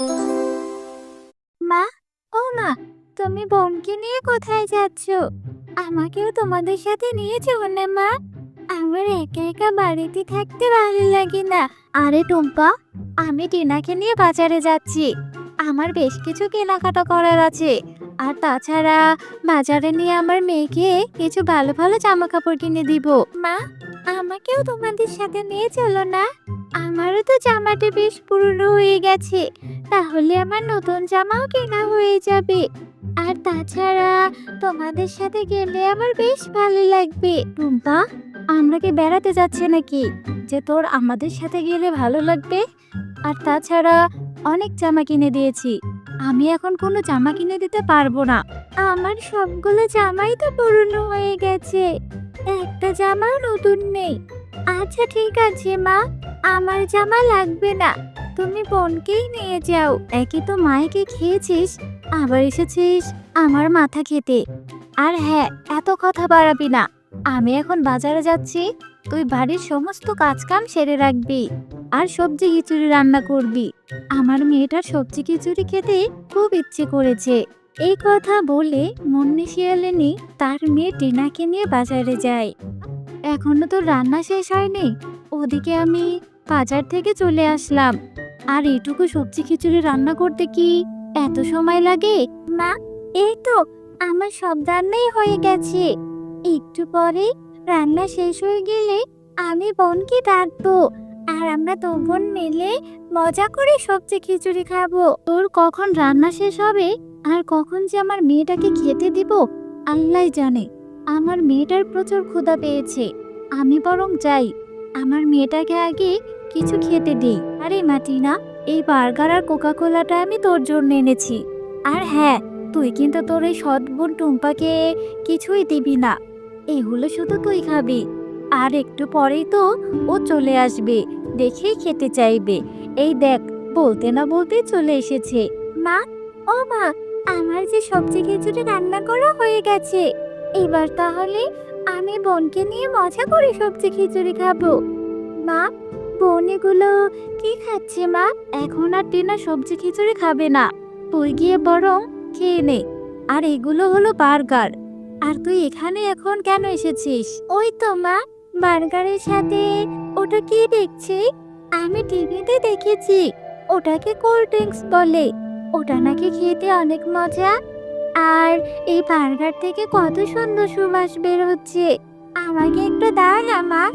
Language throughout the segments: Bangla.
মা, ও মা, তুমি বোনকে নিয়ে কোথায় যাচ্ছ? আমাকেও তোমাদের সাথে নিয়ে চলো না, মা। আমার একা একা বাড়িতে থাকতে ভালো লাগে না। আরে টুম্পা, আমি টিনাকে নিয়ে বাজারে যাচ্ছি। আমার বেশ কিছু কেনাকাটা করার আছে। আর তাছাড়া বাজারে নিয়ে আমার মেয়েকে কিছু ভালো ভালো জামা কাপড় কিনে দিব। মা, আমাকেও তোমাদের সাথে নিয়ে চলো না। আমারও তো জামাটা বেশ পুরনো হয়ে গেছে। তাহলে আমার নতুন জামাও কেনা হয়ে যাবে। আর তাছাড়া তোমাদের সাথে গেলে আমার বেশ ভালো লাগবে। টুম্পা, আমরা কি বেড়াতে যাচ্ছি নাকি? যে তোর আমাদের সাথে গেলে ভালো লাগবে। আর তাছাড়া অনেক জামা কিনে দিয়েছি। আমি এখন কোনো জামা কিনে দিতে পারব না। আমার সবগুলো জামাই তো পুরনো হয়ে গেছে। একটা জামাও নতুন নেই। আচ্ছা ঠিক আছে মা, আমার জামা লাগবে না। তুমি বোনকেই নিয়ে যাও। একই তো মায়েকে খেয়েছিস, আবার এসেছিস আমার মাথা খেতে। আর হ্যাঁ এত কথা বাড়াবি না। আমি এখন বাজারে যাচ্ছি, তুই বাড়ির সমস্ত কাজকাম সেরে রাখবি আর সবজি খিচুড়ি রান্না করবি। আমার মেয়েটার সবজি খিচুড়ি খেতে খুব ইচ্ছে করেছে। এই কথা বলে মুন্নি তার মেয়ে টিনাকে নিয়ে বাজারে যায়। এখনও তো রান্না শেষ হয়নি। ওদিকে আমি বাজার থেকে চলে আসলাম। আর এটুকু সবজি খিচুড়ি রান্না করতে কি এত সময় লাগে? মা এই তো আমার সব রান্নাই হয়ে গেছে। একটু পরে রান্না শেষ হয়ে গেলে আমি বোনকে ডাকবো আর আমরা তো বোন মিলে মজা করে সবজি খিচুড়ি খাব। তোর কখন রান্না শেষ হবে? আর কখন যে আমার মেয়েটাকে খেতে দিব? আল্লাহ জানে। আমার মেয়েটার প্রচুর ক্ষুধা পেয়েছে। আমি বরং যাই। আমার মেয়েটাকে আগে কিছু খেতে দিই। আরে মাটিনা, এই বার্গার আর কোকা কোলাটা আমি তোর জন্য এনেছি। আর হ্যাঁ তুই কিন্তু তোর এই সৎ বোন টুম্পাকে কিছুই দিবি না। এগুলো শুধু তুই খাবি। আর একটু পরেই তো ও চলে আসবে, দেখেই খেতে চাইবে। এই দেখ, বলতে না বলতে চলে এসেছে। মা, ও মা, আমার যে সবজি খিচুড়ি রান্না করা হয়ে গেছে। এবার তাহলে আমি বোনকে নিয়ে মজা করে সবজি খিচুড়ি খাব। মা বোন এগুলো কি খাচ্ছে মা? এখন আর টিনা সবজি খিচুড়ি খাবে না। তুই গিয়ে বরং খেয়ে নে। আর এগুলো হলো বার্গার। আর তুই এখানে এখন কেন এসেছিস? ওই তো মা, বার্গারের সাথে ওটা কি দেখছি? আমি টিভিতে দেখেছি। ওটাকে কোল্ড ড্রিঙ্কস বলে। ওটা নাকি খেতে অনেক মজা। আর এই বার্গার থেকে কত সুন্দর সুবাস বের হচ্ছে। আমাকে একটু দাও না মা।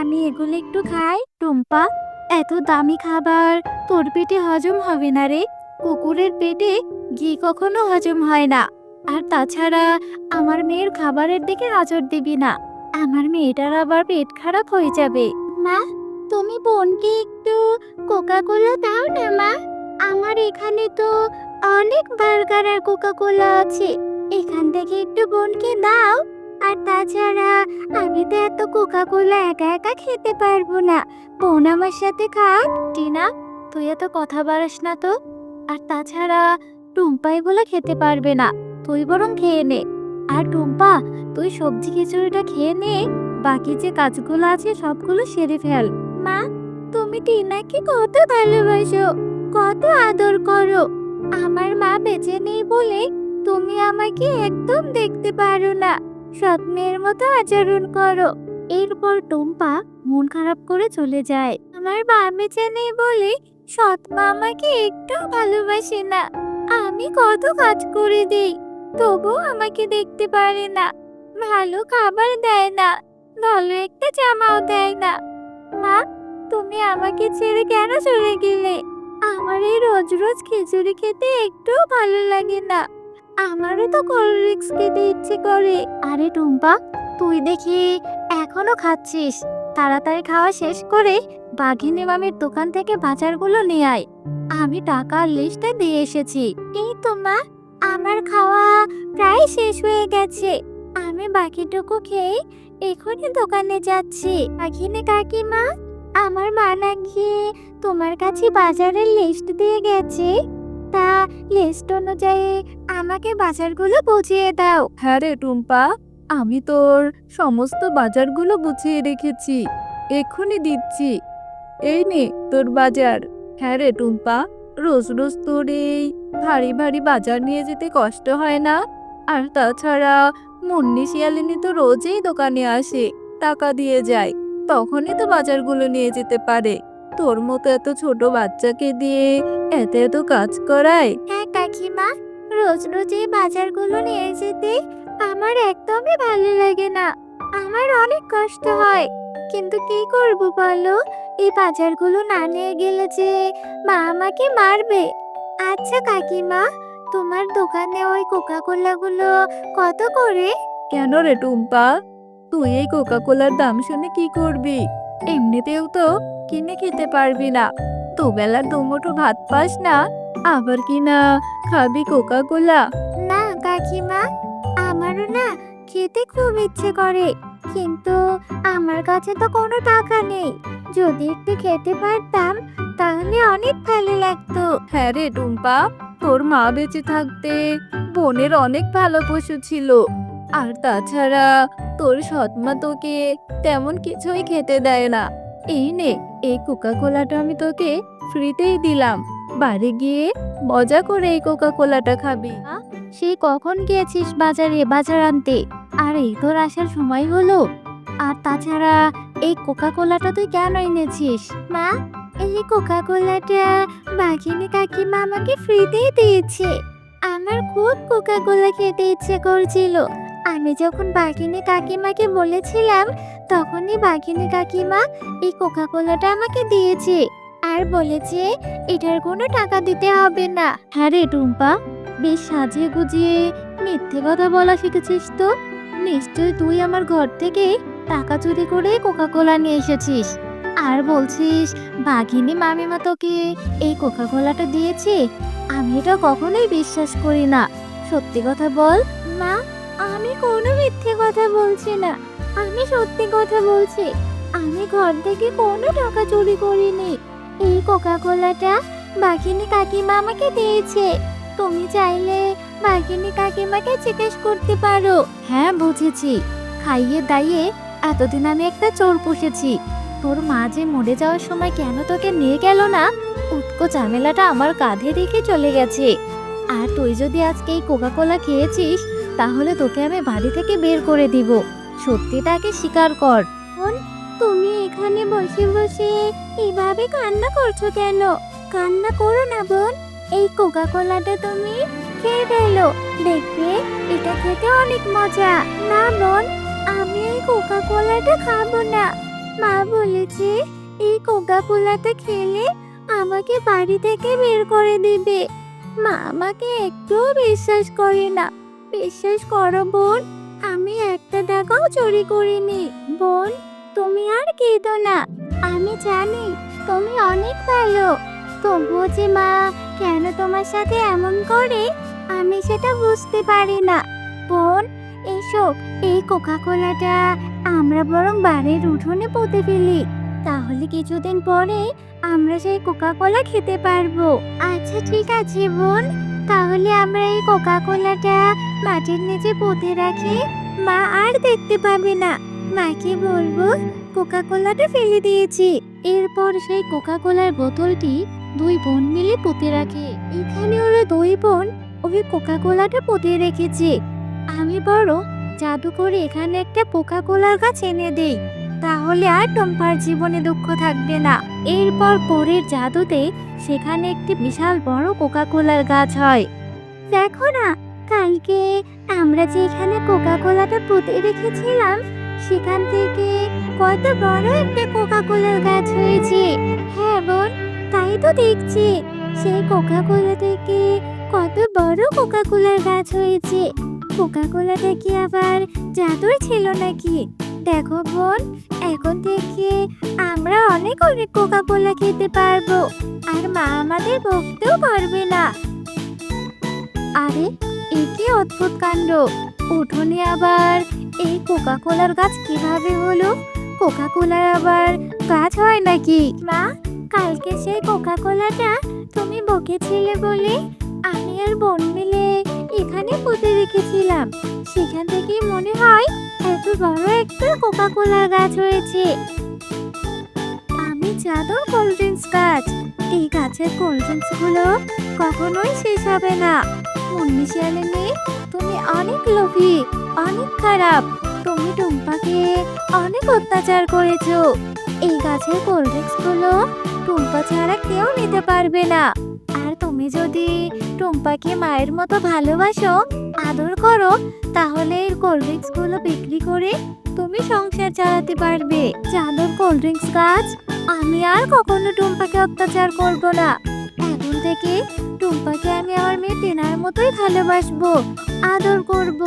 আমি এগুলো একটু খাই, টুম্পা। এত দামি খাবার, তোর পেটে হজম হবে না রে। কুকুরের পেটে ঘি কখনো হজম হয় না। আর তাছাড়া, আমার মেয়ের খাবারের দিকে নজর দিবি না। আমার মেয়েটার আবার পেট খারাপ হয়ে যাবে। মা, তুমি বোনকে একটু কোকা কোলা দাও না, মা। আমার এখানে তো অনেক বার্গার আর কোকা কোলা আছে। এখান থেকে একটু বোনকে দাও। আর তাছাড়া আমি তো এত কোকা কোলা একা একা খেতে পারব না। বোন আমার সাথে খাক। টিনা, তুই এত কথা বাড়াস না তো। আর তাছাড়া টুম্পা এগুলো খেতে পারবে না। তুই বরং খেয়ে নে। আর টুম্পা, তুই সবজি খিচুড়িটা খেয়ে নে। বাকি যে কাজগুলো আছে সবগুলো সেরে ফেল। মা, তুমি টিনাকে কত ভালোবাসো, কত আদর করো। আমার মা বেঁচে নেই বলে তুমি আমাকে একদম দেখতে পারো না। স্বপ্নের মতো আচরণ করো। এরপর টুম্পা মন খারাপ করে চলে যায়। আমার মা বেঁচে নেই বলে সৎ মা আমাকে একটু ভালোবাসে না। আমি কত কাজ করে দিই, তবুও আমাকে দেখতে পারে না। ভালো খাবার দেয় না, ভালো একটা জামাও দেয় না। মা, তুমি আমাকে ছেড়ে কেন চলে গেলে? আমার এই রোজ রোজ খিচুড়ি খেতে একটু ভালো লাগে না। আমারও তো কোল্ড ড্রিঙ্কস খেতে ইচ্ছে করে। আরে টুম্পা, তুই দেখি এখনও খাচ্ছিস? তাড়াতাড়ি খাওয়া শেষ করে বাঘিনী মামির দোকান থেকে বাজারগুলো নিয়ে আয়। আমি টাকার লিস্টে দিয়ে এসেছি। এই তো মা, আমার খাওয়া প্রায় শেষ হয়ে গেছে। আমি বাকিটুকু খেয়ে এখনই দোকানে যাচ্ছি। বাঘিনী কাকিমা, আমার মা নাকি তোমার কাছে বাজারের লিস্ট দিয়ে গেছে। তা লিস্ট অনুযায়ী আমাকে বাজারগুলো বুঝিয়ে দাও। হ্যাঁ রে টুম্পা, আমি তোর সমস্ত বাজারগুলো গুছিয়ে রেখেছি। এক্ষুনি দিচ্ছি। এই নে তোর বাজার। হ্যাঁ রে টুম্পা, রোজ রোজ তোর এই ভারী ভারী বাজার নিয়ে যেতে কষ্ট হয় না? আর তাছাড়া মুন্নি শিয়ালিনী তো রোজই দোকানে আসে, টাকা দিয়ে যায়, তখনই তো বাজারগুলো নিয়ে যেতে পারে। তোর মতো এত ছোট বাচ্চাকে দিয়ে এত এত কাজ করায়? হ্যাঁ কাকিমা রোজ রোজ এই বাজারগুলো নিয়ে যেতে আমার একদমই ভালো লাগে না। আমার অনেক কষ্ট হয়। কিন্তু কি করব বলো? এই বাজারগুলো না নিয়ে গেলে যে মা আমাকে মারবে। আচ্ছা কাকিমা তোমার দোকানে ওই কোকা কোলাগুলো কত করে? কেন রে টুম্পা? তুই এই কোকা কোলার দাম শুনে কি করবি? এমনিতেও তো কিনে খেতে পারবি না। দুবেলার দুমুঠো ভাত পাস না আবার কি না খাবি কোকা কোলা না কাকিমা আমারও না খেতে খুব ইচ্ছে করে কিন্তু আমার কাছে তো কোনো টাকা নেই। যদি একটু খেতে পারতাম তাহলে অনেক ভালো লাগতো। হ্যাঁ রে টুম্পা তোর মা বেঁচে থাকতে বোনের অনেক ভালো পশু ছিল। আর তাছাড়া তোর সৎমা তোকে তেমন কিছুই খেতে দেয় না। এই নে, এই কোকা কোলাটা আমি তোকে ফ্রিতেই দিলাম। বাড়ি গিয়ে মজা করে এই কোকা কোলাটা খাবি সে কখন গিয়েছিস বাজারে? বাজার আনতে? আর এই তোর আসার সময় হলো। আর তাছাড়া এই কোকা কোলাটা তুই কেন এনেছিস? মা, এই কোকা কোলাটা বাঘিনী কাকিমা আমাকে ফ্রিতেই দিয়েছে। আমার খুব কোকা কোলা খেতে ইচ্ছে করছিল। আমি যখন বাঘিনী কাকিমাকে বলেছিলাম, তখনই বাঘিনী কাকিমা এই কোকা কোলাটা আমাকে দিয়েছে আর বলেছে, এটার কোনো টাকা দিতে হবে না। হ্যাঁ রে টুম্পা, বেশ সাজিয়ে গুজিয়ে মিথ্যে কথা বলা শিখেছিস তো। নিশ্চয় তুই আমার ঘর থেকে টাকা চুরি করে কোকা কোলা নিয়ে এসেছিস। আর বলছিস, বাঘিনী মামিমা তোকে এই কোকা কোলাটা দিয়েছে? আমি এটা কখনোই বিশ্বাস করি না। সত্যি কথা বল, মা। আমি কোনো মিথ্যে কথা বলছি না। আমি সত্যি কথা বলছি, আমি ঘর থেকে কোনো টাকা চুরি করিনি। এই কোকা কোলাটা বাঘিনী কাকিমা আমাকে দিয়েছে। তুমি চাইলে বাঘিনী কাকিমাকে জিজ্ঞেস করতে পারো। হ্যাঁ বুঝেছি। খাইয়ে দাইয়ে এতদিন আমি একটা চোর পুষেছি। তোর মা যে মরে যাওয়ার সময় কেন তোকে নিয়ে গেল না? উটকো ঝামেলাটা আমার কাঁধে রেখে চলে গেছে। আর তুই যদি আজকে এই কোকা কোলা খেয়েছিস তাহলে তোকে আমি বাড়ি থেকে বের করে দিব। সত্যিটাকে স্বীকার কর। তুমি এখানে বসে বসে এভাবে কান্না করছ কেন? কান্না করো না বোন, এই কোকা কোলাটা তুমি খেয়ে ফেলো। দেখবে, এটা খেতে অনেক মজা। না বোন, আমি এই কোকা কোলাটা খাব না। মা বলেছে, এই কোকা কোলাটা খেলে আমাকে বাড়ি থেকে বের করে দিবে। মা আমাকে একটুও বিশ্বাস করে না। বিশ্বাস করো, বোন। আমি একটা টাকাও চুরি করিনি। বোন, তুমি আর কেঁদো না। আমি জানি তুমি অনেক ভালো। তবুও যে মা কেন তোমার সাথে এমন করে, আমি সেটা বুঝতে পারি না। বোন এসো এই কোকা কোলাটা আমরা বরং বাড়ির উঠোনে পুঁতে ফেলি। তাহলে কিছুদিন পরে আমরা সেই কোকা কোলা খেতে পারব। আচ্ছা ঠিক আছে, বোন। তাহলে আমরা এই কোকা কোলাটা মাটির নিচে পুঁতে রাখি? মা আর দেখতে পাবে না। মাকে বলব? কোকা কোলাটা ফেলে দিয়েছি। এরপর সেই কোকা কোলার বোতলটি দুই বোন মিলে পুঁতে রাখে। এখানে ওরা দুই বোন, ওই কোকা কোলাটা পুঁতে রেখেছে। আমি বড় জাদু করে এখানে একটা কোকা কোলার গাছ এনে দেই। তাহলে আর টম্পার জীবনে দুঃখ থাকবে না। এরপর পরের জাদুতে সেখানে একটি বিশাল বড় কোকা কোলার গাছ হয়। দেখো না, কালকে আমরা যে এখানে কোকা কোলাটা পুঁতে রেখেছিলাম, সেখান থেকে কত বড় একটা কোকা কোলার গাছ হয়েছে। হ্যাঁ বোন, তাই তো দেখছি। সেই কোকা কোলা থেকে কত বড় কোকা কোলার গাছ হয়েছে। কোকা কোলাটা কি আবার জাদুর ছিল নাকি? দেখো বোন, এখন থেকে আমরা অনেক অনেক কোকা কোলা খেতে পারব। আর মা আমাদের বকতেও পারবে না। আরে, এ কি অদ্ভুত কাণ্ড! উঠোনে আবার এই কোকা কোলার গাছ কীভাবে হলো? কোকা কোলার আবার গাছ হয় নাকি? মা, কালকে সেই কোকা কোলাটা তুমি বকেছিলে বলে আমি আর বোন এখানে পুঁতে রেখেছিলাম। সেখান থেকেই মনে হয় এত বড় একটা কোকা কোলার গাছ হয়েছে। আমি চাদর কোল্ড ড্রিঙ্কস গাছ। এই গাছের কোল্ড ড্রিঙ্কসগুলো কখনোই শেষ হবে না। মুন্নি শিয়ালিনী তুমি অনেক লোভী, অনেক খারাপ। তুমি টুম্পাকে অনেক অত্যাচার করেছ। এই গাছের কোল্ড ড্রিঙ্কসগুলো টুম্পা ছাড়া কেউ নিতে পারবে না। আর তুমি যদি টুম্পাকে মায়ের মতো ভালোবাসো, আদর করো, তাহলে এর কোল্ড ড্রিঙ্কসগুলো বিক্রি করে তুমি সংসার চালাতে পারবে। চাদর কোল্ড ড্রিঙ্কস গাছ, আমি আর কখনো টুম্পাকে অত্যাচার করব না। এখন থেকে টুম্পাকে আমি আমার মেয়ে টেনার মতোই ভালোবাসবো, আদর করব।